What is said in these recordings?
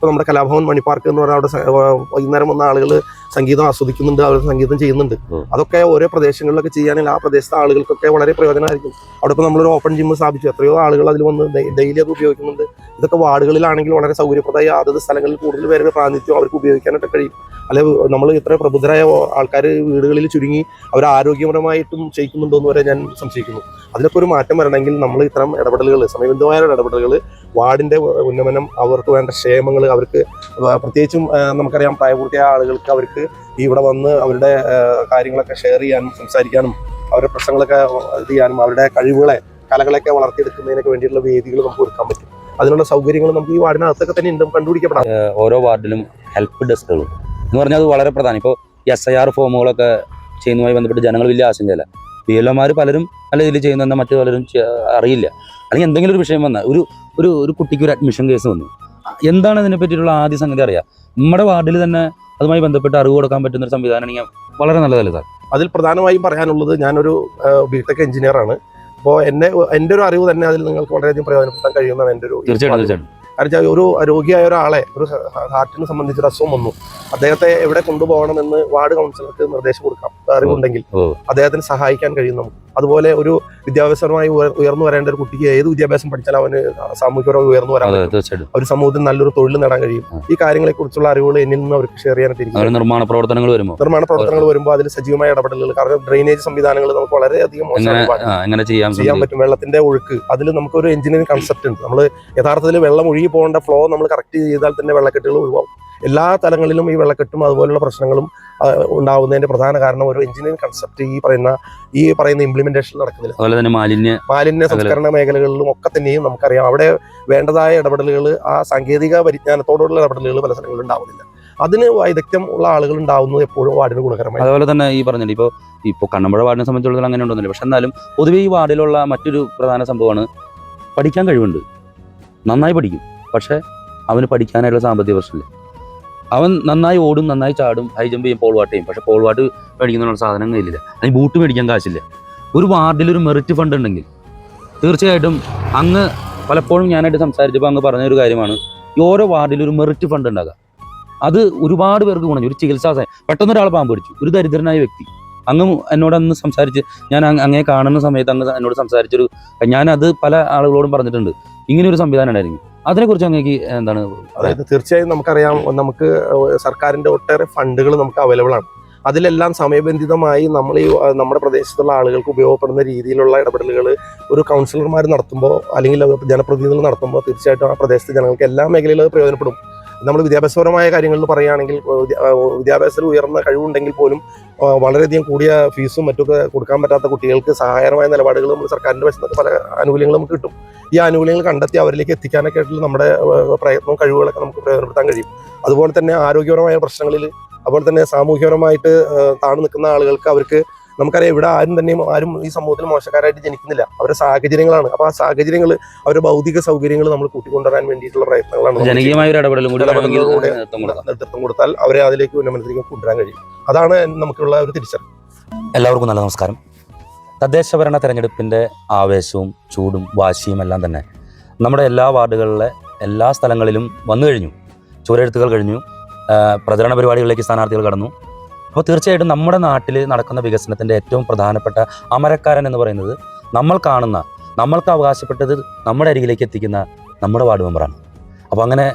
ഇപ്പോൾ നമ്മുടെ കലാഭവൻ മണിപ്പാർക്ക് എന്ന് പറഞ്ഞാൽ അവിടെ വൈകുന്നേരം വന്ന ആളുകൾ സംഗീതം ആസ്വദിക്കുന്നുണ്ട് അവർ സംഗീതം ചെയ്യുന്നുണ്ട്. അതൊക്കെ ഓരോ പ്രദേശങ്ങളിലൊക്കെ ചെയ്യാനുള്ള ആ പ്രദേശത്തെ ആളുകൾക്കൊക്കെ വളരെ പ്രയോജനമായിരിക്കും. അവിടെ ഇപ്പോൾ നമ്മളൊരു ഓപ്പൺ ജിം സ്ഥാപിച്ചു. എത്രയോ ആളുകൾ അതിൽ വന്ന് ഡെയിലി അത് ഉപയോഗിക്കുന്നുണ്ട്. ഇതൊക്കെ വാർഡുകളിലാണെങ്കിൽ വളരെ സൗകര്യപ്രദമായി അതത് സ്ഥലങ്ങളിൽ കൂടുതൽ പേരുടെ പ്രാതിനിധ്യം അവർക്ക് ഉപയോഗിക്കാനായിട്ട് കഴിയും. അല്ലെ നമ്മൾ ഇത്ര പ്രബുദ്ധരായ ആൾക്കാർ വീടുകളിൽ ചുരുങ്ങി അവർ ആരോഗ്യപരമായിട്ടും ചെയ്യിക്കുന്നുണ്ടോ എന്ന് വരെ ഞാൻ സംശയിക്കുന്നു. അതിലൊക്കെ ഒരു മാറ്റം വരണമെങ്കിൽ നമ്മൾ ഇത്തരം ഇടപെടലുകൾ സമയബന്ധമായ ഇടപെടലുകൾ വാർഡിന്റെ ഉന്നമനം അവർക്ക് വേണ്ട ക്ഷേമങ്ങൾ അവർക്ക് പ്രത്യേകിച്ചും നമുക്കറിയാം പ്രായപൂർത്തിയായ ആളുകൾക്ക് അവർക്ക് ഇവിടെ വന്ന് അവരുടെ കാര്യങ്ങളൊക്കെ ഷെയർ ചെയ്യാനും സംസാരിക്കാനും അവരുടെ പ്രശ്നങ്ങളൊക്കെ ഇത് ചെയ്യാനും അവരുടെ കഴിവുകളെ കലകളൊക്കെ വളർത്തിയെടുക്കുന്നതിനൊക്കെ വേണ്ടിയിട്ടുള്ള വേദികൾ നമുക്ക് ഒരുക്കാൻ പറ്റും. അതിനുള്ള സൗകര്യങ്ങൾ നമുക്ക് ഈ വാർഡിനകത്തൊക്കെ തന്നെ ഉണ്ട് കണ്ടുപിടിക്കപ്പെടാം. ഓരോ വാർഡിലും ഹെൽപ്പ് ഡെസ്കുകൾ എന്ന് പറഞ്ഞാൽ അത് വളരെ പ്രധാനം. ഇപ്പോൾ എസ് ഐ ആർ ഫോമുകളൊക്കെ ചെയ്യുന്നതുമായി ബന്ധപ്പെട്ട് ജനങ്ങൾ വലിയ ആശങ്കയില്ല. പി എൽ ഒമാർ പലരും നല്ല രീതിയിൽ ചെയ്യുന്ന മറ്റു പലരും അറിയില്ല. അല്ലെങ്കിൽ എന്തെങ്കിലും ഒരു വിഷയം വന്നാൽ ഒരു ഒരു ഒരു കുട്ടിക്ക് ഒരു അഡ്മിഷൻ കേസ് വന്നു. എന്താണ് ഇതിനെ പറ്റിയിട്ടുള്ള ആദ്യ സംഗതി അറിയാം. നമ്മുടെ വാർഡിൽ തന്നെ അതുമായി ബന്ധപ്പെട്ട് അറിവ് കൊടുക്കാൻ പറ്റുന്ന ഒരു സംവിധാനമാണെങ്കിൽ വളരെ നല്ലതല്ലേ സാർ. അതിൽ പ്രധാനമായും പറയാനുള്ളത് ഞാനൊരു ബിടെക് എഞ്ചിനീയർ ആണ്. അപ്പോൾ എന്നെ എന്റെ ഒരു അറിവ് തന്നെ അതിൽ നിങ്ങൾക്ക് വളരെയധികം പ്രയോജനപ്പെടുത്താൻ കഴിയുന്നതാണ് എന്റെ ഒരു തീർച്ചയായിട്ടും തീർച്ചയായിട്ടും. കാരണം ഒരു രോഗിയായ ഒരാളെ ഒരു ഹാർട്ടിനെ സംബന്ധിച്ചൊരു അസുഖം വന്നു. അദ്ദേഹത്തെ എവിടെ കൊണ്ടുപോകണമെന്ന് വാർഡ് കൗൺസിലർക്ക് നിർദ്ദേശം കൊടുക്കാം. അറിവുണ്ടെങ്കിൽ. അദ്ദേഹത്തിന് സഹായിക്കാൻ കഴിയും നമുക്ക്. അതുപോലെ ഒരു വിദ്യാഭ്യാസപരമായി ഉയർ- ഉയർന്നു വരേണ്ട ഒരു കുട്ടിക്ക് ഏത് വിദ്യാഭ്യാസം പഠിച്ചാലും അവന് സാമൂഹികപരമായി ഉയർന്നു വരാൻ പറ്റും. ഒരു സമൂഹത്തിൽ നല്ലൊരു തൊഴിൽ നേടാൻ കഴിയും. ഈ കാര്യങ്ങളെ കുറിച്ചുള്ള അറിവുകൾ എന്നിൽ നിന്ന് അവർക്ക് ഷെയർ ചെയ്യാനായിട്ട് നിർമ്മാണ പ്രവർത്തനങ്ങൾ വരുമ്പോൾ നിർമ്മാണ പ്രവർത്തനങ്ങൾ വരുമ്പോൾ അതിൽ സജീവമായ ഇടപെടലുകൾ. കാരണം ഡ്രെയിനേജ് സംവിധാനങ്ങൾ നമുക്ക് വളരെയധികം എങ്ങനെ ചെയ്യാൻ ചെയ്യാൻ പറ്റും. വെള്ളത്തിന്റെ ഒഴുക്ക്. അതിൽ നമുക്കൊരു എഞ്ചിനീയറിംഗ് കൺസെപ്റ്റ് ഉണ്ട്. നമ്മൾ യഥാർത്ഥത്തിൽ വെള്ളം ഒഴുകി പോകേണ്ട ഫ്ലോ നമ്മൾ കറക്റ്റ് ചെയ്താൽ തന്നെ വെള്ളക്കെട്ടുകൾ ഒഴിവാകും. എല്ലാ തലങ്ങളിലും ഈ വെള്ളക്കെട്ടും അതുപോലുള്ള പ്രശ്നങ്ങളും ഉണ്ടാകുന്നതിന്റെ ഉണ്ടാവുന്നതിന്റെ പ്രധാന കാരണം ഒരു എഞ്ചിനീയറിംഗ് കൺസെപ്റ്റ് ഈ പറയുന്ന ഈ പറയുന്ന ഇംപ്ലിമെന്റേഷൻ നടക്കുന്നില്ല. അതുപോലെ തന്നെ മാലിന്യ മാലിന്യ സംസ്കരണ മേഖലകളിലും ഒക്കെ തന്നെയും നമുക്കറിയാം. അവിടെ വേണ്ടതായ ഇടപെടലുകൾ ആ സാങ്കേതിക പരിജ്ഞാനത്തോടുള്ള ഇടപെടലുകൾ പല സ്ഥലങ്ങളിലും ഉണ്ടാവുന്നില്ല. അതിന് വൈദഗ്ധ്യം ഉള്ള ആളുകൾ ഉണ്ടാവുന്നത് എപ്പോഴും വാർഡിന് ഗുണകരമായി അതുപോലെ തന്നെ ഈ പറഞ്ഞില്ല ഇപ്പോൾ ഇപ്പോൾ കണ്ണമ്പുഴ വാർഡിനെ സംബന്ധിച്ചിടത്തോളം അങ്ങനെ ഉണ്ടെന്നില്ല പക്ഷെ എന്നാലും പൊതുവെ ഈ വാർഡിലുള്ള മറ്റൊരു പ്രധാന സംഭവമാണ് പഠിക്കാൻ കഴിവുണ്ട്. നന്നായി പഠിക്കും. പക്ഷേ അവന് പഠിക്കാനായിട്ടുള്ള സാമ്പത്തിക പ്രശ്നമില്ല. അവൻ നന്നായി ഓടും നന്നായി ചാടും ഹൈ ജമ്പ് ചെയ്യും പോൾ വാട്ട് ചെയ്യും. പക്ഷെ പോൾ വാട്ട് മേടിക്കുന്ന സാധനം കയ്യിലില്ല അതിന് ബൂട്ട് മേടിക്കാൻ കാശില്ല. ഒരു വാർഡിൽ ഒരു മെറിറ്റ് ഫണ്ട് ഉണ്ടെങ്കിൽ തീർച്ചയായിട്ടും അങ്ങ് പലപ്പോഴും ഞാനായിട്ട് സംസാരിച്ചപ്പോൾ അങ്ങ് പറഞ്ഞൊരു കാര്യമാണ്. ഈ ഓരോ വാർഡിൽ ഒരു മെറിറ്റ് ഫണ്ട് ഉണ്ടാകുക അത് ഒരുപാട് പേർക്ക് ഗുണം ഒരു ചികിത്സാ സഹായം പെട്ടെന്ന് ഒരാൾ പാമ്പ് പിടിച്ചു. ഒരു ദരിദ്രനായ വ്യക്തി. അങ്ങ് എന്നോട് അന്ന് സംസാരിച്ച് ഞാൻ അങ്ങ് കാണുന്ന സമയത്ത് അങ്ങ് എന്നോട് സംസാരിച്ചൊരു ഞാനത് പല ആളുകളോടും പറഞ്ഞിട്ടുണ്ട്. ഇങ്ങനെ ഒരു സംവിധാനം ഉണ്ടായിരുന്നു. അതിനെക്കുറിച്ച് അങ്ങേക്ക് എന്താണ് അതായത് തീർച്ചയായും നമുക്കറിയാം നമുക്ക് സർക്കാരിന്റെ ഒട്ടേറെ ഫണ്ടുകൾ നമുക്ക് അവൈലബിൾ ആണ്. അതിലെല്ലാം സമയബന്ധിതമായി നമ്മൾ ഈ നമ്മുടെ പ്രദേശത്തുള്ള ആളുകൾക്ക് ഉപയോഗപ്പെടുന്ന രീതിയിലുള്ള ഇടപെടലുകൾ ഒരു കൗൺസിലർമാർ നടത്തുമ്പോൾ അല്ലെങ്കിൽ ജനപ്രതിനിധികൾ നടത്തുമ്പോൾ തീർച്ചയായിട്ടും ആ പ്രദേശത്തെ ജനങ്ങൾക്ക് എല്ലാ മേഖലയിലും പ്രയോജനപ്പെടും. നമ്മൾ വിദ്യാഭ്യാസപരമായ കാര്യങ്ങളിൽ പറയുകയാണെങ്കിൽ വിദ്യാഭ്യാസത്തിൽ ഉയർന്ന കഴിവുണ്ടെങ്കിൽ പോലും വളരെയധികം കൂടിയ ഫീസും മറ്റൊക്കെ കൊടുക്കാൻ പറ്റാത്ത കുട്ടികൾക്ക് സഹായകരമായ നിലപാടുകൾ നമ്മൾ സർക്കാരിന്റെ വശത്ത് പല ആനുകൂല്യങ്ങളും നമുക്ക് കിട്ടും. ഈ ആനുകൂല്യങ്ങൾ കണ്ടെത്തി അവരിലേക്ക് എത്തിക്കാനൊക്കെ ആയിട്ടുള്ള നമ്മുടെ പ്രയത്നവും കഴിവുകളൊക്കെ നമുക്ക് പ്രയോജനപ്പെടുത്താൻ കഴിയും. അതുപോലെ തന്നെ ആരോഗ്യപരമായ പ്രശ്നങ്ങളിൽ അതുപോലെ തന്നെ സാമൂഹ്യപരമായിട്ട് താണു നിൽക്കുന്ന ആളുകൾക്ക് അവർക്ക് നമുക്കറിയാം ഇവിടെ ആരും തന്നെയും ആരും ഈ സമൂഹത്തിൽ മോശക്കാരായിട്ട് ജനിക്കുന്നില്ല. അവരുടെ സാഹചര്യങ്ങളാണ്. അപ്പൊ ആ സാഹചര്യങ്ങൾ അവരുടെ ഭൗതിക സൗകര്യങ്ങൾ നമ്മൾ കൂട്ടിക്കൊണ്ടുവരാൻ വേണ്ടിയിട്ടുള്ള പ്രയത്നങ്ങളാണ് ജനകീയമായ ഒരു ഇടപെടലും കൂടി വേണമെങ്കിൽ നേതൃത്വം കൊടുത്താൽ അവരെ അതിലേക്ക് ഉന്നമനത്തിലേക്ക് കൊണ്ടുവരാൻ കഴിയും. അതാണ് നമുക്കുള്ള ഒരു തിരിച്ചറിവ്. എല്ലാവർക്കും നല്ല നമസ്കാരം. തദ്ദേശഭരണ തെരഞ്ഞെടുപ്പിന്റെ ആവേശവും ചൂടും വാശിയും എല്ലാം തന്നെ നമ്മുടെ എല്ലാ വാർഡുകളിലെ എല്ലാ സ്ഥലങ്ങളിലും വന്നു കഴിഞ്ഞു. ചുവരെഴുത്തുകൾ കഴിഞ്ഞു. പ്രചരണ പരിപാടികളിലേക്ക് സ്ഥാനാർത്ഥികൾ കടന്നു. അപ്പോൾ തീർച്ചയായിട്ടും നമ്മുടെ നാട്ടിൽ നടക്കുന്ന വികസനത്തിന്റെ ഏറ്റവും പ്രധാനപ്പെട്ട അമരക്കാരൻ എന്ന് പറയുന്നത് നമ്മൾ കാണുന്ന നമ്മൾക്ക് അവകാശപ്പെട്ടത് നമ്മുടെ അരികിലേക്ക് എത്തിക്കുന്ന നമ്മുടെ വാർഡ് മെമ്പറാണ്. അപ്പോൾ അങ്ങനെ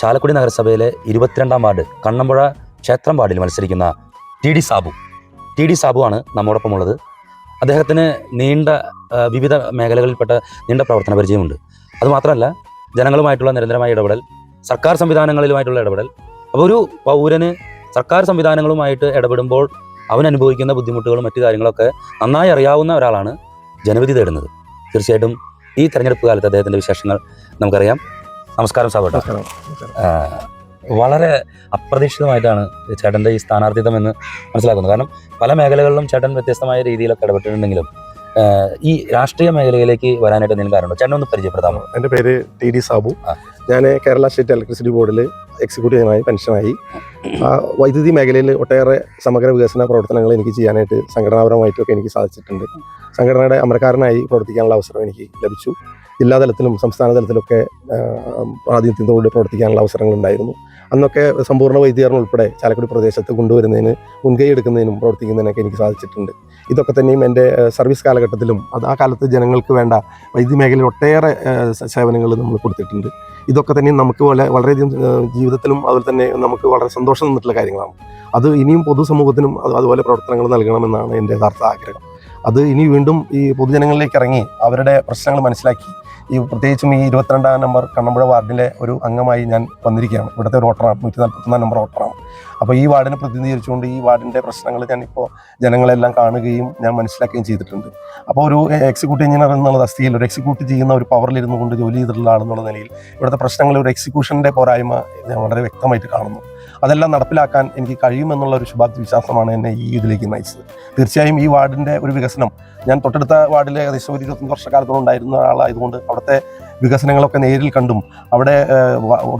ചാലക്കുടി നഗരസഭയിലെ ഇരുപത്തിരണ്ടാം വാർഡ് കണ്ണമ്പുഴ ക്ഷേത്രം വാർഡിൽ മത്സരിക്കുന്ന T D Sabu. T D Sabu ആണ് നമ്മോടൊപ്പം ഉള്ളത് അദ്ദേഹത്തിന് നീണ്ട വിവിധ മേഖലകളിൽപ്പെട്ട നീണ്ട പ്രവർത്തന പരിചയമുണ്ട്. അതുമാത്രമല്ല ജനങ്ങളുമായിട്ടുള്ള നിരന്തരമായ ഇടപെടൽ സർക്കാർ സംവിധാനങ്ങളിലുമായിട്ടുള്ള ഇടപെടൽ അപ്പോൾ ഒരു പൗരന് സർക്കാർ സംവിധാനങ്ങളുമായിട്ട് ഇടപെടുമ്പോൾ അവൻ അനുഭവിക്കുന്ന ബുദ്ധിമുട്ടുകളും മറ്റു കാര്യങ്ങളൊക്കെ നന്നായി അറിയാവുന്ന ഒരാളാണ് ജനവിധി തേടുന്നത്. തീർച്ചയായിട്ടും ഈ തെരഞ്ഞെടുപ്പ് കാലത്ത് അദ്ദേഹത്തിന്റെ വിശേഷങ്ങൾ നമുക്കറിയാം. നമസ്കാരം സാബോട്ട വളരെ അപ്രതീക്ഷിതമായിട്ടാണ് ചേട്ടന്റെ ഈ സ്ഥാനാർത്ഥിത്വം എന്ന് മനസ്സിലാക്കുന്നത്. കാരണം പല മേഖലകളിലും ചേട്ടൻ വ്യത്യസ്തമായ രീതിയിലൊക്കെ ഇടപെട്ടിട്ടുണ്ടെങ്കിലും ഈ രാഷ്ട്രീയ മേഖലയിലേക്ക് വരാനായിട്ട് എന്തെങ്കിലും കാരണമുണ്ടോ? ചേട്ടൻ ഒന്ന് പരിചയപ്പെടുത്താമോ? എന്റെ പേര് ടി ഡി സാബു. ഞാൻ കേരള സ്റ്റേറ്റ് ഇലക്ട്രിസിറ്റി ബോർഡിൽ എക്സിക്യൂട്ടീവായി പെൻഷനായി വൈദ്യുതി മേഖലയിൽ ഒട്ടേറെ സമഗ്ര വികസന പ്രവർത്തനങ്ങൾ എനിക്ക് ചെയ്യാനായിട്ട് സംഘടനാപരമായിട്ടൊക്കെ എനിക്ക് സാധിച്ചിട്ടുണ്ട്. സംഘടനയുടെ അമരക്കാരനായി പ്രവർത്തിക്കാനുള്ള അവസരം എനിക്ക് ലഭിച്ചു. ജില്ലാ തലത്തിലും സംസ്ഥാന തലത്തിലൊക്കെ ആ, പ്രവർത്തിക്കാനുള്ള അവസരങ്ങളുണ്ടായിരുന്നു. അന്നൊക്കെ സമ്പൂർണ വൈദ്യീകരണം ഉൾപ്പെടെ ചാലക്കുടി പ്രദേശത്ത് കൊണ്ടുവരുന്നതിന് മുൻകൈ എടുക്കുന്നതിനും പ്രവർത്തിക്കുന്നതിനൊക്കെ എനിക്ക് സാധിച്ചിട്ടുണ്ട്. ഇതൊക്കെ തന്നെയും എന്റെ സർവീസ് കാലഘട്ടത്തിലും അത് ആ കാലത്ത് ജനങ്ങൾക്ക് വേണ്ട വൈദ്യുതി മേഖലയിൽ ഒട്ടേറെ സേവനങ്ങൾ നമ്മൾ കൊടുത്തിട്ടുണ്ട്. ഇതൊക്കെ തന്നെയും നമുക്ക് വളരെ വളരെയധികം ജീവിതത്തിലും അതുപോലെ തന്നെ നമുക്ക് വളരെ സന്തോഷം തന്നിട്ടുള്ള കാര്യങ്ങളാണ്. അത് ഇനിയും പൊതുസമൂഹത്തിനും അത് അതുപോലെ പ്രവർത്തനങ്ങൾ നൽകണമെന്നാണ് എന്റെ യഥാർത്ഥ ആഗ്രഹം. അത് ഇനി വീണ്ടും ഈ പൊതുജനങ്ങളിലേക്ക് ഇറങ്ങി അവരുടെ പ്രശ്നങ്ങൾ മനസ്സിലാക്കി ഈ പ്രത്യേകിച്ചും ഈ ഇരുപത്തിരണ്ടാം നമ്പർ കണ്ണമ്പുഴ വാർഡിലെ ഒരു അംഗമായി ഞാൻ വന്നിരിക്കുകയാണ്. ഇവിടുത്തെ ഒരു വോട്ടറാണ് നൂറ്റി നാൽപ്പത്തൊന്നാം നമ്പർ വോട്ടറാണ്. അപ്പോൾ ഈ വാർഡിനെ പ്രതിനിധീകരിച്ചുകൊണ്ട് ഈ വാർഡിന്റെ പ്രശ്നങ്ങൾ ഞാനിപ്പോൾ ജനങ്ങളെല്ലാം കാണുകയും ഞാൻ മനസ്സിലാക്കുകയും ചെയ്തിട്ടുണ്ട്. അപ്പോൾ ഒരു എക്സിക്യൂട്ടീവ് എഞ്ചിനീയർ എന്നുള്ള തസ്തികയിൽ ഒരു എക്സിക്യൂട്ട് ചെയ്യുന്ന ഒരു പവറിലിരുന്നു കൊണ്ട് ജോലി ചെയ്തിട്ടുള്ള ആളെന്നുള്ള നിലയിൽ ഇവിടുത്തെ പ്രശ്നങ്ങൾ ഒരു എക്സിക്യൂഷന്റെ പോരായ്മ ഞാൻ വളരെ വ്യക്തമായിട്ട് കാണുന്നു. അതെല്ലാം നടപ്പിലാക്കാൻ എനിക്ക് കഴിയുമെന്നുള്ള ഒരു ശുഭാപ്തി വിശ്വാസമാണ് എന്നെ ഈ ഇതിലേക്ക് നയിച്ചത്. തീർച്ചയായും ഈ വാർഡിന്റെ ഒരു വികസനം ഞാൻ തൊട്ടടുത്ത വാർഡിലെ ഏകദേശം ഒരു ഇരുപത്തഞ്ച് വർഷക്കാലത്തോളം ഉണ്ടായിരുന്ന ഒരാളായതുകൊണ്ട് അവിടുത്തെ വികസനങ്ങളൊക്കെ നേരിൽ കണ്ടും അവിടെ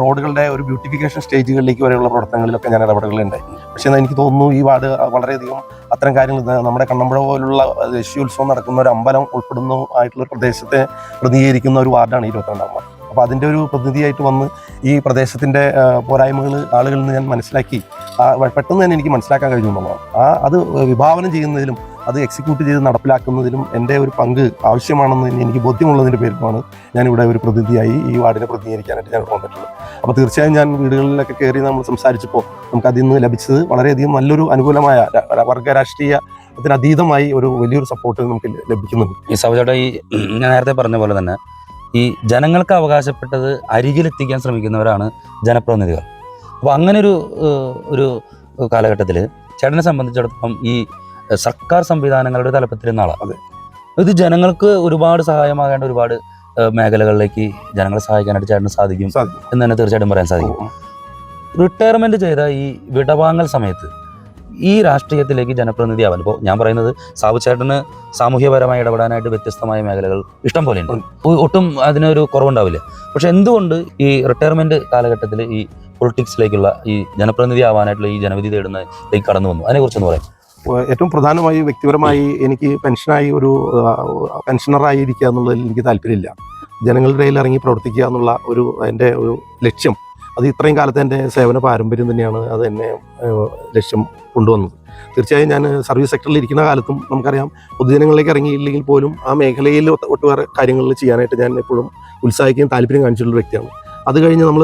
റോഡുകളുടെ ഒരു ബ്യൂട്ടിഫിക്കേഷൻ സ്റ്റേജുകളിലേക്ക് വരെയുള്ള പ്രവർത്തനങ്ങളിലൊക്കെ ഞാൻ ഇടപെടലുണ്ടായി പക്ഷേ എനിക്ക് തോന്നുന്നു ഈ വാർഡ് വളരെയധികം അത്തരം കാര്യങ്ങൾ നമ്മുടെ കണ്ണമ്പുഴ പോലുള്ള ദേശീയോത്സവം നടക്കുന്ന ഒരു അമ്പലം ഉൾപ്പെടുന്ന ആയിട്ടുള്ള പ്രദേശത്തെ പ്രതിനിധീകരിക്കുന്ന ഒരു വാർഡാണ് ഇരുപത്തിരണ്ടാം വാർഡ്. അപ്പോൾ അതിന്റെ ഒരു പ്രതിനിധിയായിട്ട് വന്ന് ഈ പ്രദേശത്തിന്റെ പോരായ്മകൾ ആളുകളിൽ നിന്ന് ഞാൻ മനസ്സിലാക്കി. പെട്ടെന്ന് തന്നെ എനിക്ക് മനസ്സിലാക്കാൻ കഴിഞ്ഞു എന്നുള്ളതാണ് ആ അത് വിഭാവനം ചെയ്യുന്നതിലും അത് എക്സിക്യൂട്ട് ചെയ്ത് നടപ്പിലാക്കുന്നതിലും എന്റെ ഒരു പങ്ക് ആവശ്യമാണെന്ന് എനിക്ക് ബോധ്യമുള്ളതിന്റെ പേരിലാണ് ഞാനിവിടെ ഒരു പ്രതിനിധിയായി ഈ വാർഡിനെ പ്രതിനിധീകരിക്കാനായിട്ട് ഞാൻ വന്നിട്ടുള്ളത്. അപ്പോൾ തീർച്ചയായും ഞാൻ വീടുകളിലൊക്കെ കയറി നമ്മൾ സംസാരിച്ചപ്പോൾ നമുക്ക് അതിൽ നിന്ന് ലഭിച്ചത് വളരെയധികം നല്ലൊരു അനുകൂലമായ വർഗ രാഷ്ട്രീയ അതിനതീതമായി ഒരു വലിയൊരു സപ്പോർട്ട് നമുക്ക് ലഭിക്കുന്നുണ്ട്. ഈ സൗജയുടെ ഈ ഞാൻ നേരത്തെ പറഞ്ഞ പോലെ തന്നെ ഈ ജനങ്ങൾക്ക് അവകാശപ്പെട്ടത് അരികിലെത്തിക്കാൻ ശ്രമിക്കുന്നവരാണ് ജനപ്രതിനിധികൾ. അപ്പോൾ അങ്ങനെ ഒരു ഒരു കാലഘട്ടത്തിൽ ചേട്ടനെ സംബന്ധിച്ചിടത്തോളം ഈ സർക്കാർ സംവിധാനങ്ങളുടെ തലപ്പത്തിരുന്ന ആളാണ് അതെ. ഇത് ജനങ്ങൾക്ക് ഒരുപാട് സഹായമാകേണ്ട ഒരുപാട് മേഖലകളിലേക്ക് ജനങ്ങളെ സഹായിക്കാനായിട്ട് ചേട്ടന് സാധിക്കും സാധിക്കും. എന്ന് തന്നെ തീർച്ചയായിട്ടും പറയാൻ സാധിക്കും. റിട്ടയർമെന്റ് ചെയ്ത ഈ വിടവാങ്ങൽ സമയത്ത് ഈ രാഷ്ട്രീയത്തിലേക്ക് ജനപ്രതിനിധി ആവാൻ ഇപ്പോൾ ഞാൻ പറയുന്നത് സാബു ചേട്ടന് സാമൂഹ്യപരമായി ഇടപെടാനായിട്ട് വ്യത്യസ്തമായ മേഖലകൾ ഇഷ്ടം പോലെ ഉണ്ട്. ഒട്ടും അതിനൊരു കുറവുണ്ടാവില്ല. പക്ഷെ എന്തുകൊണ്ട് ഈ റിട്ടയർമെന്റ് കാലഘട്ടത്തിൽ ഈ പൊളിറ്റിക്സിലേക്കുള്ള ഈ ജനപ്രതിനിധി ആവാനായിട്ടുള്ള ഈ ജനവിധി തേടുന്നതിലേക്ക് കടന്നു വന്നു? അതിനെക്കുറിച്ചൊന്ന് പറയാം. ഏറ്റവും പ്രധാനമായി വ്യക്തിപരമായി എനിക്ക് പെൻഷനായി ഒരു പെൻഷനറായി ഇരിക്കുക എന്നുള്ളതിൽ എനിക്ക് താല്പര്യമില്ല. ജനങ്ങളുടെ ഇടയിൽ ഇറങ്ങി പ്രവർത്തിക്കുക എന്നുള്ള ഒരു എന്റെ ഒരു ലക്ഷ്യം അത് ഇത്രയും കാലത്തെ എന്റെ സേവന പാരമ്പര്യം തന്നെയാണ് അത് എന്നെ ലക്ഷ്യം കൊണ്ടുവന്നത്. തീർച്ചയായും ഞാൻ സർവീസ് സെക്ടറിൽ ഇരിക്കുന്ന കാലത്തും നമുക്കറിയാം പൊതുജനങ്ങളിലേക്ക് ഇറങ്ങിയില്ലെങ്കിൽ പോലും ആ മേഖലയിൽ ഒട്ട് കാര്യങ്ങളിൽ ചെയ്യാനായിട്ട് ഞാൻ എപ്പോഴും ഉത്സാഹിക്കുകയും താല്പര്യം കാണിച്ചിട്ടുള്ള വ്യക്തിയാണ്. അത് കഴിഞ്ഞ് നമ്മൾ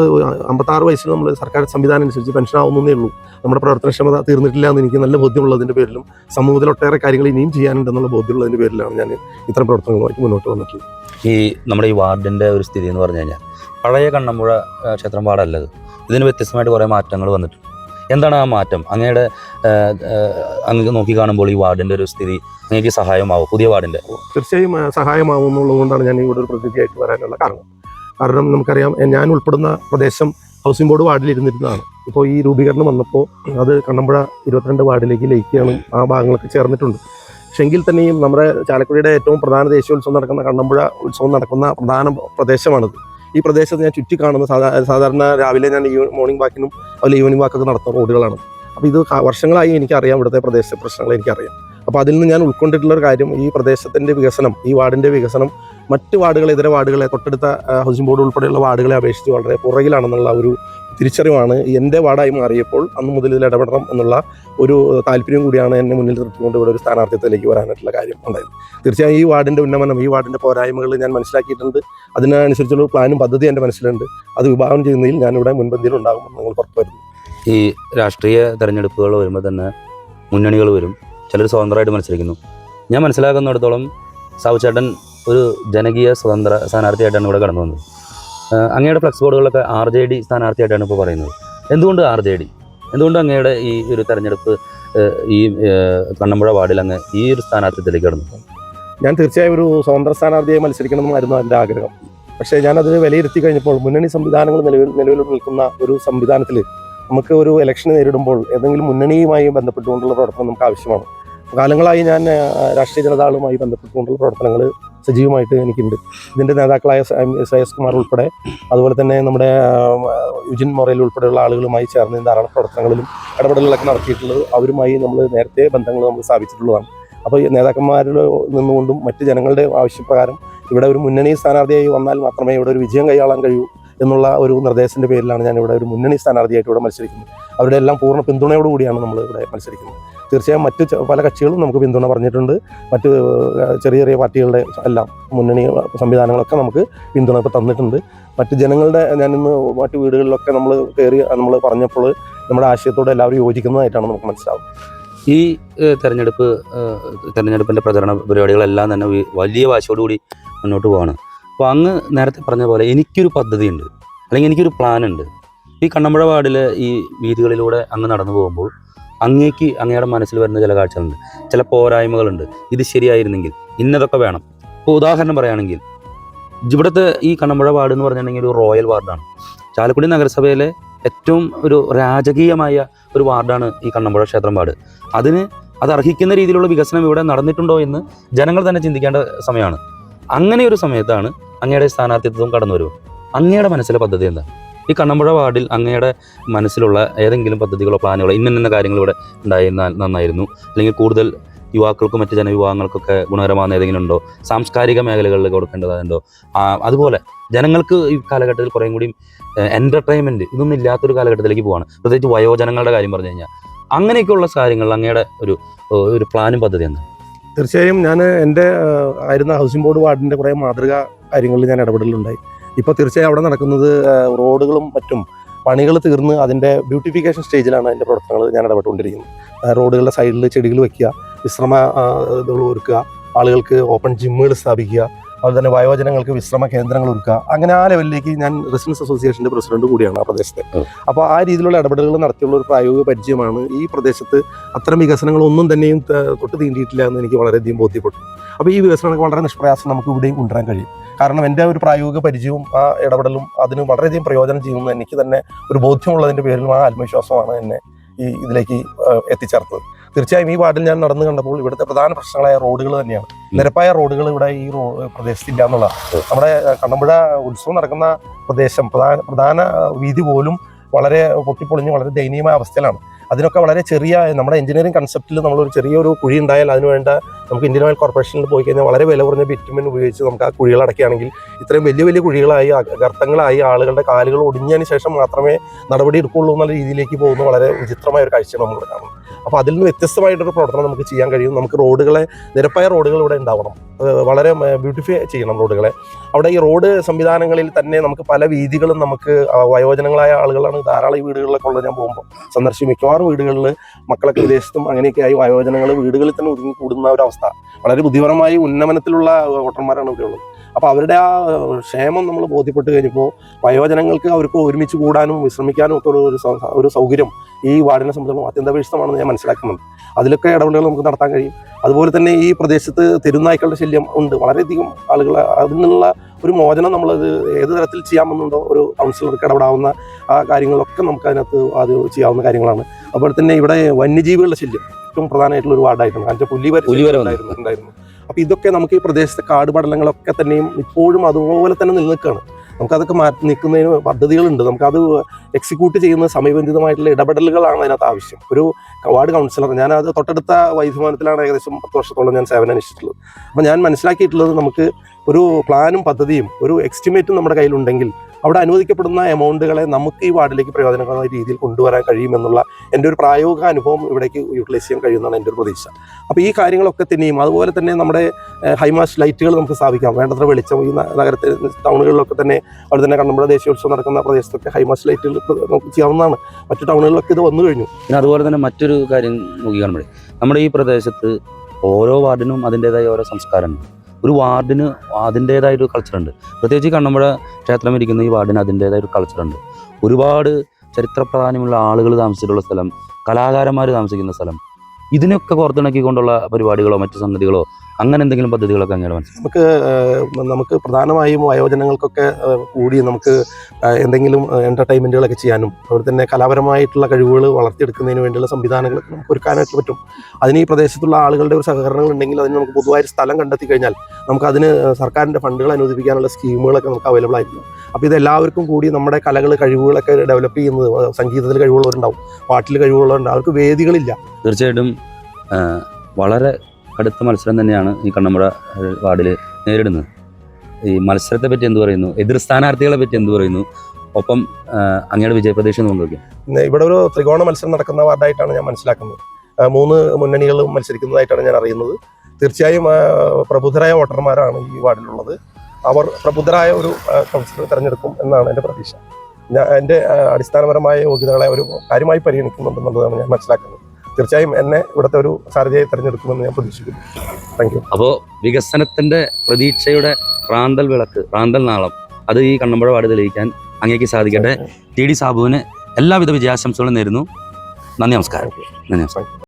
അമ്പത്താറ് വയസ്സിൽ നമ്മൾ സർക്കാർ സംവിധാനം അനുസരിച്ച് പെൻഷൻ ആവുന്നേ ഉള്ളൂ. നമ്മുടെ പ്രവർത്തനക്ഷമത തീർന്നിട്ടില്ല എന്ന് എനിക്ക് നല്ല ബോധ്യമുള്ളതിന്റെ പേരിലും സമൂഹത്തിൽ ഒട്ടേറെ കാര്യങ്ങൾ ഇനിയും ചെയ്യാനുണ്ടെന്നുള്ള ബോധ്യമുള്ളതിന്റെ പേരിലാണ് ഞാൻ ഇത്തരം പ്രവർത്തനങ്ങളുമായിട്ട് മുന്നോട്ട് വന്നിട്ടുള്ളത്. ഈ നമ്മുടെ ഈ വാർഡിന്റെ ഒരു സ്ഥിതി എന്ന് പറഞ്ഞു കഴിഞ്ഞാൽ പഴയ കണ്ണമ്പുഴ ക്ഷേത്രം പാടല്ലത്. ഇതിന് വ്യത്യസ്തമായിട്ട് കുറേ മാറ്റങ്ങൾ വന്നിട്ടുണ്ട്. എന്താണ് ആ മാറ്റം? അങ്ങയുടെ അങ്ങ് നോക്കി കാണുമ്പോൾ ഈ വാർഡിന്റെ ഒരു സ്ഥിതി അങ്ങേക്ക് സഹായമാവും? പുതിയ വാർഡിന്റെ? തീർച്ചയായും സഹായമാവും എന്നുള്ളതുകൊണ്ടാണ് കൊണ്ടാണ് ഞാൻ ഇവിടെ ഒരു പ്രതിനിധിയായിട്ട് വരാനുള്ള കാരണം. കാരണം നമുക്കറിയാം ഞാൻ ഉൾപ്പെടുന്ന പ്രദേശം ഹൗസിംഗ് ബോർഡ് വാർഡിലിരുന്നിരുന്നതാണ്. ഇപ്പോൾ ഈ രൂപീകരണം വന്നപ്പോൾ അത് കണ്ണമ്പുഴ ഇരുപത്തിരണ്ട് വാർഡിലേക്ക് ലയിക്കുകയാണ്. ആ ഭാഗങ്ങളൊക്കെ ചേർന്നിട്ടുണ്ട്. പക്ഷെ എങ്കിൽ തന്നെയും നമ്മുടെ ചാലക്കുടിയുടെ ഏറ്റവും പ്രധാന ദേശീയോത്സവം നടക്കുന്ന കണ്ണമ്പുഴ ഉത്സവം നടക്കുന്ന പ്രധാന പ്രദേശമാണിത്. ഈ പ്രദേശത്ത് ഞാൻ ചുറ്റി കാണുന്ന സാധാ സാധാരണ രാവിലെ ഞാൻ ഈ മോർണിംഗ് വാക്കിനും അതുപോലെ ഈവനിങ് വാക്കൊക്കെ നടത്തുന്ന റോഡുകളാണ്. അപ്പോൾ ഇത് വർഷങ്ങളായി എനിക്കറിയാം ഇവിടുത്തെ പ്രദേശത്തെ പ്രശ്നങ്ങൾ എനിക്കറിയാം. അപ്പോൾ അതിൽ നിന്ന് ഞാൻ ഉൾക്കൊണ്ടിട്ടുള്ള ഒരു കാര്യം ഈ പ്രദേശത്തിന്റെ വികസനം ഈ വാർഡിന്റെ വികസനം മറ്റ് വാർഡുകളെ ഇതര വാർഡുകളെ തൊട്ടടുത്ത ഹൗസിംഗ് ബോർഡ് ഉൾപ്പെടെയുള്ള വാർഡുകളെ അപേക്ഷിച്ച് വളരെ പുറകിലാണെന്നുള്ള ഒരു തിരിച്ചറിവാണ് എന്റെ വാർഡായി മാറിയപ്പോൾ അന്ന് മുതൽ ഇതിൽ ഇടപെടണം എന്നുള്ള ഒരു താല്പര്യം കൂടിയാണ് എന്നെ മുന്നിൽ നിർത്തിക്കൊണ്ട് ഇവിടെ ഒരു സ്ഥാനാർത്ഥിത്വത്തിലേക്ക് വരാനായിട്ടുള്ള കാര്യം ഉണ്ടായത്. തീർച്ചയായും ഈ വാർഡിന്റെ ഉന്നമനം ഈ വാർഡിന്റെ പോരായ്മകൾ ഞാൻ മനസ്സിലാക്കിയിട്ടുണ്ട്. അതിനനുസരിച്ചുള്ള പ്ലാനും പദ്ധതി എന്റെ മനസ്സിലുണ്ട്. അത് വിഭാവനം ചെയ്യുന്നതിൽ ഞാനിവിടെ മുൻപന്തിയിൽ ഉണ്ടാകുമെന്ന് നിങ്ങൾ പുറത്തുവരുന്നു ഈ രാഷ്ട്രീയ തെരഞ്ഞെടുപ്പുകൾ വരുമ്പോൾ തന്നെ മുന്നണികൾ വരും. ചിലർ സ്വതന്ത്രമായിട്ട് മത്സരിക്കുന്നു. ഞാൻ മനസ്സിലാക്കുന്നിടത്തോളം സാവുചേട്ടൻ ഒരു ജനകീയ സ്വതന്ത്ര സ്ഥാനാർത്ഥിയായിട്ടാണ് ഇവിടെ കടന്നു വന്നത് അങ്ങയുടെ ഫ്ലക്സ് ബോർഡുകളൊക്കെ ആർ ജെ ഡി സ്ഥാനാർത്ഥിയായിട്ടാണ് ഇപ്പോൾ പറയുന്നത്. എന്തുകൊണ്ട് ആർ ജെ ഡി എന്തുകൊണ്ട് അങ്ങയുടെ ഈ ഒരു തെരഞ്ഞെടുപ്പ് ഈ കണ്ണമ്പുഴ വാർഡിൽ അങ്ങ് ഈ ഒരു സ്ഥാനാർത്ഥിത്തിലേക്ക് കടന്നു? ഞാൻ തീർച്ചയായും ഒരു സ്വതന്ത്ര സ്ഥാനാർത്ഥിയായി മത്സരിക്കണമെന്നായിരുന്നു എന്റെ ആഗ്രഹം. പക്ഷേ ഞാനത് വിലയിരുത്തി കഴിഞ്ഞപ്പോൾ മുന്നണി സംവിധാനങ്ങൾ നിലവിൽ നിലവിൽ നിൽക്കുന്ന ഒരു സംവിധാനത്തിൽ നമുക്ക് ഒരു ഇലക്ഷൻ നേരിടുമ്പോൾ ഏതെങ്കിലും മുന്നണിയുമായി ബന്ധപ്പെട്ടുകൊണ്ടുള്ള പ്രവർത്തനം നമുക്ക് ആവശ്യമാണ്. കാലങ്ങളായി ഞാൻ രാഷ്ട്രീയ ജനതാളുമായി ബന്ധപ്പെട്ടുകൊണ്ടുള്ള പ്രവർത്തനങ്ങൾ സജീവമായിട്ട് എനിക്കുണ്ട്. ഇതിന്റെ നേതാക്കളായ. ശ്രേയസ് കുമാർ ഉൾപ്പെടെ അതുപോലെ തന്നെ നമ്മുടെ യുജിൻ മൊറയിൽ ഉൾപ്പെടെയുള്ള ആളുകളുമായി ചേർന്ന് ധാരാളം പ്രവർത്തനങ്ങളിലും ഇടപെടലുകളൊക്കെ നടത്തിയിട്ടുള്ളത് അവരുമായി നമ്മൾ നേരത്തെ ബന്ധങ്ങൾ നമ്മൾ സ്ഥാപിച്ചിട്ടുള്ളതാണ്. അപ്പോൾ ഈ നേതാക്കന്മാരിൽ നിന്നുകൊണ്ടും മറ്റ് ജനങ്ങളുടെ ആവശ്യപ്രകാരം ഇവിടെ ഒരു മുന്നണി സ്ഥാനാർത്ഥിയായി വന്നാൽ മാത്രമേ ഇവിടെ ഒരു വിജയം കൈയാളാൻ കഴിയൂ എന്നുള്ള ഒരു നിർദ്ദേശത്തിന്റെ പേരിലാണ് ഞാൻ ഇവിടെ ഒരു മുന്നണി സ്ഥാനാർത്ഥിയായിട്ട് ഇവിടെ മത്സരിക്കുന്നത്. അവരുടെ എല്ലാം പൂർണ പിന്തുണയോടുകൂടിയാണ് നമ്മൾ ഇവിടെ മത്സരിക്കുന്നത്. തീർച്ചയായും മറ്റ് പല കക്ഷികളും നമുക്ക് പിന്തുണ പറഞ്ഞിട്ടുണ്ട്. മറ്റ് ചെറിയ ചെറിയ പാർട്ടികളുടെ എല്ലാം മുന്നണി സംവിധാനങ്ങളൊക്കെ നമുക്ക് പിന്തുണ ഇപ്പോൾ തന്നിട്ടുണ്ട്. മറ്റ് ജനങ്ങളുടെ ഞാനിന്ന് മറ്റ് വീടുകളിലൊക്കെ നമ്മൾ കയറി നമ്മൾ പറഞ്ഞപ്പോൾ നമ്മുടെ ആശയത്തോട് എല്ലാവരും യോജിക്കുന്നതായിട്ടാണ് നമുക്ക് മനസ്സിലാവുന്നത്. ഈ തെരഞ്ഞെടുപ്പ് തെരഞ്ഞെടുപ്പിന്റെ പ്രചരണ പരിപാടികളെല്ലാം തന്നെ വലിയ വാശിയോടുകൂടി മുന്നോട്ട് പോവാണ്. അപ്പോൾ അങ്ങ് നേരത്തെ പറഞ്ഞ പോലെ എനിക്കൊരു പദ്ധതിയുണ്ട്. അല്ലെങ്കിൽ എനിക്കൊരു പ്ലാനുണ്ട്. ഈ കണ്ണമ്പുഴ വാർഡിലെ ഈ വീതികളിലൂടെ അങ്ങ് നടന്നു പോകുമ്പോൾ അങ്ങേക്ക് അങ്ങയുടെ മനസ്സിൽ വരുന്ന ചില കാഴ്ചകളുണ്ട്. ചില പോരായ്മകളുണ്ട്. ഇത് ശരിയായിരുന്നെങ്കിൽ ഇന്നതൊക്കെ വേണം. ഇപ്പോൾ ഉദാഹരണം പറയുകയാണെങ്കിൽ ഇവിടുത്തെ ഈ കണ്ണമ്പുഴ വാർഡ് എന്ന് പറഞ്ഞിട്ടുണ്ടെങ്കിൽ ഒരു റോയൽ വാർഡാണ്. ചാലക്കുടി നഗരസഭയിലെ ഏറ്റവും ഒരു രാജകീയമായ ഒരു വാർഡാണ് ഈ കണ്ണമ്പുഴ ക്ഷേത്രം വാർഡ്. അതിന് അത് അർഹിക്കുന്ന രീതിയിലുള്ള വികസനം ഇവിടെ നടന്നിട്ടുണ്ടോ എന്ന് ജനങ്ങൾ തന്നെ ചിന്തിക്കേണ്ട സമയമാണ്. അങ്ങനെ ഒരു സമയത്താണ് അങ്ങയുടെ സ്ഥാനാർത്ഥിത്വം കടന്നു വരും അങ്ങയുടെ മനസ്സിലെ പദ്ധതി എന്താ? ഈ കണ്ണമ്പുഴ വാർഡിൽ അങ്ങയുടെ മനസ്സിലുള്ള ഏതെങ്കിലും പദ്ധതികളോ പ്ലാനുകളോ ഇന്ന കാര്യങ്ങൾ ഇവിടെ ഉണ്ടായിരുന്നാൽ നന്നായിരുന്നു. അല്ലെങ്കിൽ കൂടുതൽ യുവാക്കൾക്കും മറ്റ് ജനവിഭാഗങ്ങൾക്കൊക്കെ ഗുണകരമാകുന്ന ഏതെങ്കിലും ഉണ്ടോ? സാംസ്കാരിക മേഖലകളിൽ കൊടുക്കേണ്ടതുണ്ടോ അതുപോലെ ജനങ്ങൾക്ക് ഈ കാലഘട്ടത്തിൽ കുറേ കൂടി എന്റർടൈൻമെന്റ് ഇതൊന്നും ഇല്ലാത്തൊരു കാലഘട്ടത്തിലേക്ക് പോവാണ്. പ്രത്യേകിച്ച് വയോജനങ്ങളുടെ കാര്യം പറഞ്ഞു കഴിഞ്ഞാൽ. അങ്ങനെയൊക്കെയുള്ള കാര്യങ്ങൾ അങ്ങയുടെ ഒരു ഒരു പ്ലാനും പദ്ധതി തീർച്ചയായും ഞാൻ എന്റെ ആയിരുന്ന ഹൗസിംഗ് ബോർഡ് വാർഡിന്റെ കുറേ മാതൃക കാര്യങ്ങളിൽ ഞാൻ ഇടപെടലുണ്ടായി. ഇപ്പോൾ തീർച്ചയായും അവിടെ നടക്കുന്നത് റോഡുകളും മറ്റും പണികൾ തീർന്ന് അതിന്റെ ബ്യൂട്ടിഫിക്കേഷൻ സ്റ്റേജിലാണ് അതിന്റെ പ്രവർത്തനങ്ങൾ ഞാൻ ഇടപെട്ടുകൊണ്ടിരിക്കുന്നത്. റോഡുകളുടെ സൈഡിൽ ചെടികൾ വെക്കുക വിശ്രമ ഇതുകൾ ഒരുക്കുക ആളുകൾക്ക് ഓപ്പൺ ജിമ്മുകൾ സ്ഥാപിക്കുക അതുപോലെ തന്നെ വയോജനങ്ങൾക്ക് വിശ്രമ കേന്ദ്രങ്ങൾ ഒരുക്കുക. അങ്ങനെ ആ ലെവലിലേക്ക് ഞാൻ റെസിഡൻസ് അസോസിയേഷന്റെ പ്രസിഡന്റ് കൂടിയാണ് ആ പ്രദേശത്തെ. അപ്പോൾ ആ രീതിയിലുള്ള ഇടപെടലുകൾ നടത്തിയുള്ള ഒരു പ്രായോഗിക പരിചയമാണ് ഈ പ്രദേശത്ത് അത്തരം വികസനങ്ങളൊന്നും തന്നെയും തൊട്ട് തീണ്ടിയിട്ടില്ല എന്ന് എനിക്ക് വളരെയധികം ബോധ്യപ്പെട്ടു. അപ്പോൾ ഈ വികസനങ്ങൾക്ക് വളരെ നിഷ്പ്രയാസം നമുക്ക് ഇവിടെയും കൊണ്ടുവരാൻ കഴിയും. കാരണം എന്റെ ഒരു പ്രായോഗിക പരിചയവും ആ ഇടപെടലും അതിന് വളരെയധികം പ്രയോജനം ചെയ്യുന്നു എനിക്ക് തന്നെ ഒരു ബോധ്യമുള്ളതിന്റെ പേരിൽ ആ ആത്മവിശ്വാസമാണ് എന്നെ ഈ ഇതിലേക്ക് എത്തിച്ചേർത്തത്. തീർച്ചയായും ഈ വാർഡിൽ ഞാൻ നടന്നു കണ്ടപ്പോൾ ഇവിടുത്തെ പ്രധാന പ്രശ്നങ്ങളായ റോഡുകൾ തന്നെയാണ്. നിരപ്പായ റോഡുകൾ ഇവിടെ ഈ റോ പ്രദേശത്തില്ല എന്നുള്ളതാണ്. നമ്മുടെ കണ്ണമ്പുഴ ഉത്സവം നടക്കുന്ന പ്രദേശം പ്രധാന പ്രധാന വീതി പോലും വളരെ പൊട്ടിപ്പൊളിഞ്ഞ് വളരെ ദയനീയമായ അവസ്ഥയിലാണ്. അതിനൊക്കെ വളരെ ചെറിയ നമ്മുടെ എഞ്ചിനീയറിംഗ് കൺസെപ്റ്റിൽ നമ്മളൊരു ചെറിയൊരു കുഴി ഉണ്ടായാൽ അതിന് വേണ്ട നമുക്ക് ഇന്ത്യൻ ഓയിൽ കോർപ്പറേഷനിൽ പോയി കഴിഞ്ഞാൽ വളരെ വില കുറഞ്ഞ ബിറ്റുമിൻ ഉപയോഗിച്ച് നമുക്ക് ആ കുഴികൾ അടയ്ക്കുകയാണെങ്കിൽ ഇത്രയും വലിയ വലിയ കുഴികളായി ഗർത്തങ്ങളായി ആളുകളുടെ കാലുകൾ ഒടിഞ്ഞതിന് ശേഷം മാത്രമേ നടപടി എടുക്കുള്ളൂ എന്നുള്ള രീതിയിലേക്ക് പോകുന്ന വളരെ വിചിത്രമായ ഒരു കാഴ്ച നമ്മൾ കാണുന്നത്. അപ്പോൾ അതിൽ നിന്ന് വ്യത്യസ്തമായിട്ടൊരു പ്രവർത്തനം നമുക്ക് ചെയ്യാൻ കഴിയും. നമുക്ക് റോഡുകളെ നിരപ്പായ റോഡുകൾ ഇവിടെ ഉണ്ടാവണം. വളരെ ബ്യൂട്ടിഫൈ ചെയ്യണം റോഡുകളെ. അവിടെ ഈ റോഡ് സംവിധാനങ്ങളിൽ തന്നെ നമുക്ക് പല വീതികളും നമുക്ക് വയോജനങ്ങളായ ആളുകളാണ് ധാരാളം ഈ വീടുകളിലൊക്കെ ഉള്ളത് ഞാൻ പോകുമ്പോൾ സന്ദർശിക്കും വീടുകളിൽ മക്കളൊക്കെ വിദേശത്തും അങ്ങനെയൊക്കെ ആയി വയോജനങ്ങൾ വീടുകളിൽ തന്നെ ഒതുങ്ങി കൂടുന്ന ഒരു അവസ്ഥ. വളരെ ബുദ്ധിപരമായി ഉന്നമനത്തിലുള്ള വോട്ടർമാരാണ് ഇവിടെ ഉള്ളത് അപ്പോൾ അവരുടെ ആ ക്ഷേമം നമ്മൾ ബോധ്യപ്പെട്ട് കഴിഞ്ഞപ്പോൾ വയോജനങ്ങൾക്ക് അവർക്ക് ഒരുമിച്ച് കൂടാനും വിശ്രമിക്കാനും ഒക്കെ ഒരു- ഒരു സൗകര്യം ഈ വാർഡിനെ സംബന്ധിച്ചിടത്തോളം അത്യന്താപേക്ഷിതമാണെന്ന് ഞാൻ മനസ്സിലാക്കുന്നുണ്ട്. അതിലൊക്കെ ഇടപെടലുകൾ നമുക്ക് നടത്താൻ കഴിയും. അതുപോലെ തന്നെ ഈ പ്രദേശത്ത് തെരുനായ്ക്കളുടെ ശല്യം ഉണ്ട്. വളരെയധികം ആളുകൾ അതിൽ നിന്നുള്ള ഒരു മോചനം നമ്മളത് ഏത് തരത്തിൽ ചെയ്യാമെന്നുണ്ടോ ഒരു കൗൺസിലർക്ക് ഇടപെടാവുന്ന ആ കാര്യങ്ങളൊക്കെ നമുക്ക് അതിനകത്ത് അത് ചെയ്യാവുന്ന കാര്യങ്ങളാണ്. അതുപോലെ തന്നെ ഇവിടെ വന്യജീവികളുടെ ശല്യം ഏറ്റവും പ്രധാനമായിട്ടുള്ള ഒരു വാർഡായിട്ടുണ്ട് അതിന്റെ പുലിവര ഉണ്ടായിരുന്നു അപ്പോൾ ഇതൊക്കെ നമുക്ക് ഈ പ്രദേശത്തെ കാട് പടലങ്ങളൊക്കെ തന്നെയും ഇപ്പോഴും അതുപോലെ തന്നെ നിലനിൽക്കുകയാണ്. നമുക്കതൊക്കെ മാറ്റി നിൽക്കുന്നതിന് പദ്ധതികളുണ്ട്. നമുക്കത് എക്സിക്യൂട്ട് ചെയ്യുന്ന സമയബന്ധിതമായിട്ടുള്ള ഇടപെടലുകളാണ് അതിനകത്ത് ആവശ്യം. ഒരു വാർഡ് കൗൺസിലർ. ഞാനത് തൊട്ടടുത്ത വൈദ്യഭവനത്തിലാണ് ഏകദേശം പത്ത് വർഷത്തോളം ഞാൻ സേവനം അനുഷ്ഠിച്ചിട്ടുള്ളത് അപ്പം ഞാൻ മനസ്സിലാക്കിയിട്ടുള്ളത് നമുക്ക് ഒരു പ്ലാനും പദ്ധതിയും ഒരു എസ്റ്റിമേറ്റും നമ്മുടെ കയ്യിലുണ്ടെങ്കിൽ അവിടെ അനുവദിക്കപ്പെടുന്ന എമൗണ്ടുകളെ നമുക്ക് ഈ വാർഡിലേക്ക് പ്രയോജനകരമായ രീതിയിൽ കൊണ്ടുവരാൻ കഴിയുമെന്നുള്ള എന്റെ ഒരു പ്രായോഗിക അനുഭവം ഇവിടേക്ക് യൂട്ടിലൈസ് ചെയ്യാൻ കഴിയുമെന്നാണ് എന്റെ ഒരു പ്രതീക്ഷ. അപ്പോൾ ഈ കാര്യങ്ങളൊക്കെ തന്നെയും അതുപോലെ തന്നെ നമ്മുടെ ഹൈമാസ് ലൈറ്റുകൾ നമുക്ക് സ്ഥാപിക്കാം. വേണ്ടത്ര വെളിച്ചം ഈ നഗരത്തിൽ ടൗണുകളിലൊക്കെ തന്നെ അവിടെ തന്നെ കണ്ണമ്പുഴ ദേശീയോത്സവം നടക്കുന്ന പ്രദേശത്തൊക്കെ ഹൈമാസ് ലൈറ്റുകൾ നമുക്ക് ചെയ്യാവുന്നതാണ്. മറ്റു ടൗണുകളിലൊക്കെ ഇത് വന്നു കഴിഞ്ഞു. പിന്നെ അതുപോലെ തന്നെ മറ്റൊരു കാര്യം നോക്കിയാണ് കാണുമ്പോഴേ നമ്മുടെ ഈ പ്രദേശത്ത് ഓരോ വാർഡിനും അതിന്റെതായ ഓരോ സംസ്കാരമുണ്ട്. ഒരു വാർഡിന് അതിന്റേതായൊരു കൾച്ചറുണ്ട് പ്രത്യേകിച്ച് കണ്ണമ്പുഴ ക്ഷേത്രം ഇരിക്കുന്ന ഈ വാർഡിന് അതിന്റെതായ ഒരു കൾച്ചറുണ്ട് ഒരുപാട് ചരിത്ര പ്രാധാന്യമുള്ള ആളുകൾ താമസിച്ചിട്ടുള്ള സ്ഥലം കലാകാരന്മാർ താമസിക്കുന്ന സ്ഥലം ഇതിനൊക്കെ കോർത്തിണക്കിക്കൊണ്ടുള്ള പരിപാടികളോ മറ്റു സംഗതികളോ അങ്ങനെ എന്തെങ്കിലും പദ്ധതികളൊക്കെ അങ്ങനെ മനസ്സിലാക്കും നമുക്ക് നമുക്ക് പ്രധാനമായും വയോജനങ്ങൾക്കൊക്കെ കൂടി നമുക്ക് എന്തെങ്കിലും എന്റർടൈൻമെന്റുകളൊക്കെ ചെയ്യാനും അതുപോലെ തന്നെ കലാപരമായിട്ടുള്ള കഴിവുകൾ വളർത്തിയെടുക്കുന്നതിന് വേണ്ടിയുള്ള സംവിധാനങ്ങളൊക്കെ നമുക്ക് ഒരുക്കാനായിട്ട് പറ്റും. അതിന് ഈ പ്രദേശത്തുള്ള ആളുകളുടെ ഒരു സഹകരണങ്ങൾ ഉണ്ടെങ്കിൽ അതിന് നമുക്ക് പൊതുവായ സ്ഥലം കണ്ടെത്തി കഴിഞ്ഞാൽ നമുക്ക് അതിന് സർക്കാരിന്റെ ഫണ്ടുകൾ അനുവദിപ്പിക്കാനുള്ള സ്കീമുകളൊക്കെ നമുക്ക് അവൈലബിൾ ആയിരിക്കും. അപ്പോൾ ഇത് എല്ലാവർക്കും കൂടി നമ്മുടെ കലകൾ കഴിവുകളൊക്കെ ഡെവലപ്പ് ചെയ്യുന്നത് സംഗീതത്തിൽ കഴിവുള്ളവരുണ്ടാവും. പാട്ടിൽ കഴിവുള്ളവരുണ്ടാവും. അവർക്ക് വേദികളില്ല. തീർച്ചയായിട്ടും വളരെ കടുത്ത മത്സരം തന്നെയാണ് ഈ കണ്ണമ്പുഴ വാർഡിൽ നേരിടുന്നത്. ഈ മത്സരത്തെ പറ്റി എന്ത് പറയുന്നു? എതിർ സ്ഥാനാർത്ഥികളെ പറ്റി എന്ത് പറയുന്നു? ഒപ്പം അങ്ങയുടെ വിജയപ്രതീക്ഷ പങ്കുവയ്ക്കും ഇവിടെ ഒരു ത്രികോണ മത്സരം നടക്കുന്ന വാർഡായിട്ടാണ് ഞാൻ മനസ്സിലാക്കുന്നത്. മൂന്ന് മുന്നണികളും മത്സരിക്കുന്നതായിട്ടാണ് ഞാൻ അറിയുന്നത്. തീർച്ചയായും പ്രബുദ്ധരായ വോട്ടർമാരാണ് ഈ വാർഡിലുള്ളത്. അവർ പ്രബുദ്ധരായ ഒരു കൗൺസിലർ തിരഞ്ഞെടുക്കും എന്നാണ് എന്റെ പ്രതീക്ഷ. ഞാൻ എന്റെ അടിസ്ഥാനപരമായ യോഗ്യതകളെ ഒരു കാര്യമായി പരിഗണിക്കുന്നുണ്ടെന്നുള്ളതാണ് ഞാൻ മനസ്സിലാക്കുന്നത്. തീർച്ചയായും എന്നെ ഇവിടുത്തെ ഒരു സാരഥിയായി തിരഞ്ഞെടുക്കുമെന്ന് ഞാൻ പ്രതീക്ഷിക്കുന്നു. താങ്ക് യു അപ്പോൾ വികസനത്തിന്റെ പ്രതീക്ഷയുടെ റാന്തൽ വിളക്ക് പ്രാന്തൽ നാളം അത് ഈ കണ്ണമ്പുഴ വാർഡ് തെളിയിക്കാൻ അങ്ങേക്ക് സാധിക്കട്ടെ. ടി ഡി സാബുവിന് എല്ലാവിധ വിജയാശംസകളും നേരുന്നു. നന്ദി നമസ്കാരം. നന്ദി നമസ്കാരം.